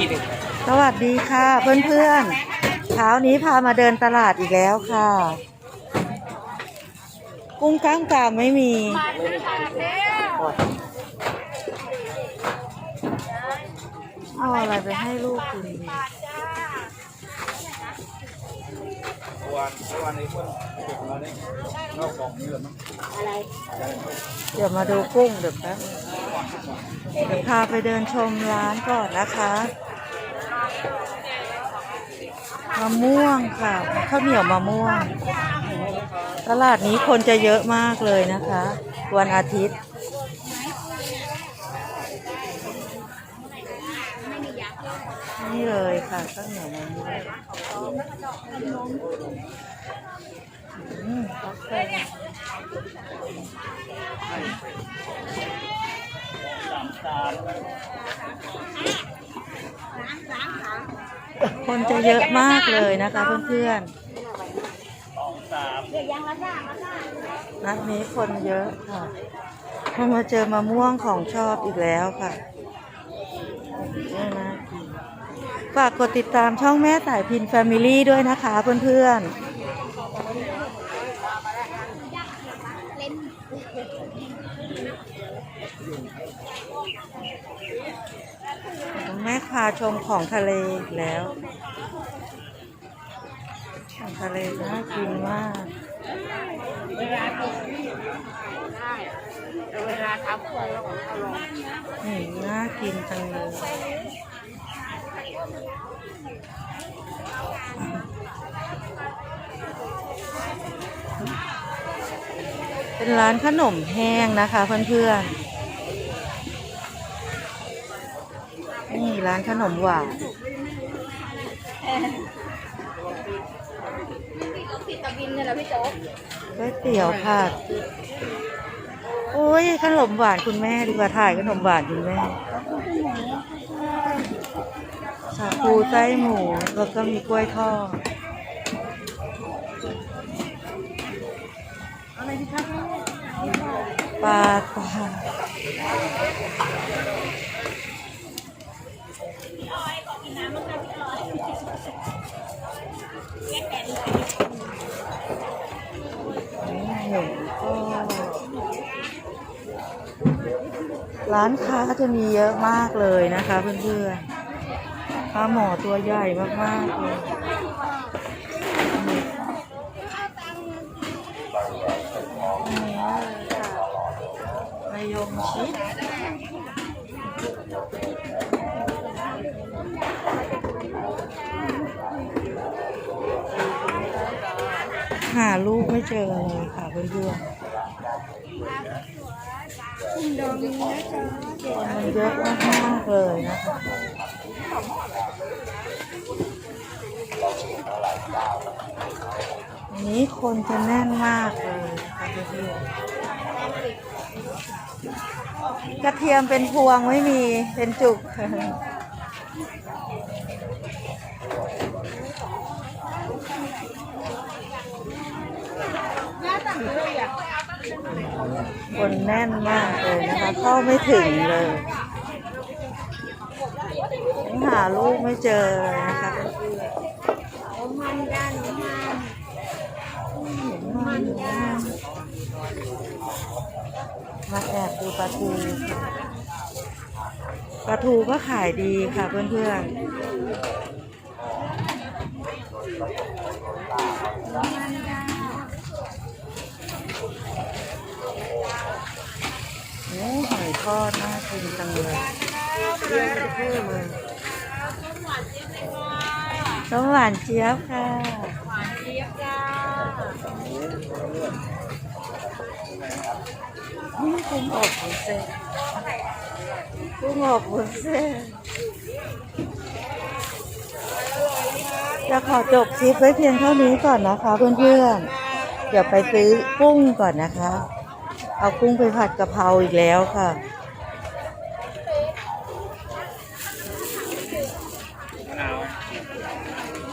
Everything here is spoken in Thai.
ทีหนึ่งสวัสดีค่ะ เพื่อนๆเช้านี้พามาเดินตลาดอีกแล้วค่ะ กุ้งก้างกามไม่มี เอาอะไรไปให้ลูกกินดีวันวันนี้มันเก็บมาเนี่ยนอกกล่องนี่เลยมั้งเดี๋ยวมาดูกุ้งเดี๋ยวแป๊บนึงเดี๋ยวพาไปเดินชมร้านก่อนนะคะ มะม่วงค่ะข้าวเหนียวมะม่วง ตลาดนี้คนจะเยอะมากเลยนะคะ วันอาทิตย์ นี่เลยค่ะข้าวเหนียวมะม่วงอืมกาแฟ คนจะเยอะมากเลยนะคะเพื่อนๆนัดนี้คนเยอะค่ะพอมาเจอมะม่วงของชอบอีกแล้วค่ะนี่น่ากินฝากกดติดตามช่องแม่สายพินแฟมิลี่ด้วยนะคะเพื่อนๆแม่ พาชมของทะเลอีกแล้ว ของทะเลน่ากินมากเวลาตกได้แต่เวลาทำคนเราก็เอาลงนี่น่ากินจังเลยเป็นร้านขนมแห้งนะคะเพื่อนๆ ร้านขนมหวานติดตะบินเนี่ยแหละพี่โจ๊กก๋วยเตี๋ยวผัดโอ้ยขนมหวานคุณแม่ดีกว่าถ่ายขนมหวานคุณแม่สาคูไส้หมูแล้วก็มีกล้วยทอดปลาปลา ร้านค้าก็จะมีเยอะมากเลยนะคะเพื่อนๆปลาหมอตัวใหญ่มากๆเลยนี่เลยค่ะมายงชิดหาลูกไม่เจอเลยค่ะเพื่อนๆ คนมันเยอะมากๆเลยนะคะอันนี้คนจะแน่นมากเลยนะคะพื่กระเทียมเป็นพวงไม่มีเป็นจุก คนแน่นมากเลยนะคะ เข้าไม่ถึงเลยหาลูกไม่เจอเลยนะคะเพื่อนมันด้านมันๆมาแอบดูปลาทูปลาทูก็ขายดีค่ะเพื่อนๆโอ้ หอดน่ากินจังเลยเยอะเลยต้มหวานเจี๊ยบค่ะ หวานเจี๊ยบจ้านี่กุ้งอบวุ้นเส้นกุ้งอบวุ้นเส้นจะขอจบคลิปไว้เพียงเท่านี้ก่อนนะคะเพื่อนๆ เดี๋ยวไปซื้อกุ้งก่อนนะคะ เอากุ้งไปผัดกะเพราอีกแล้วค่ะ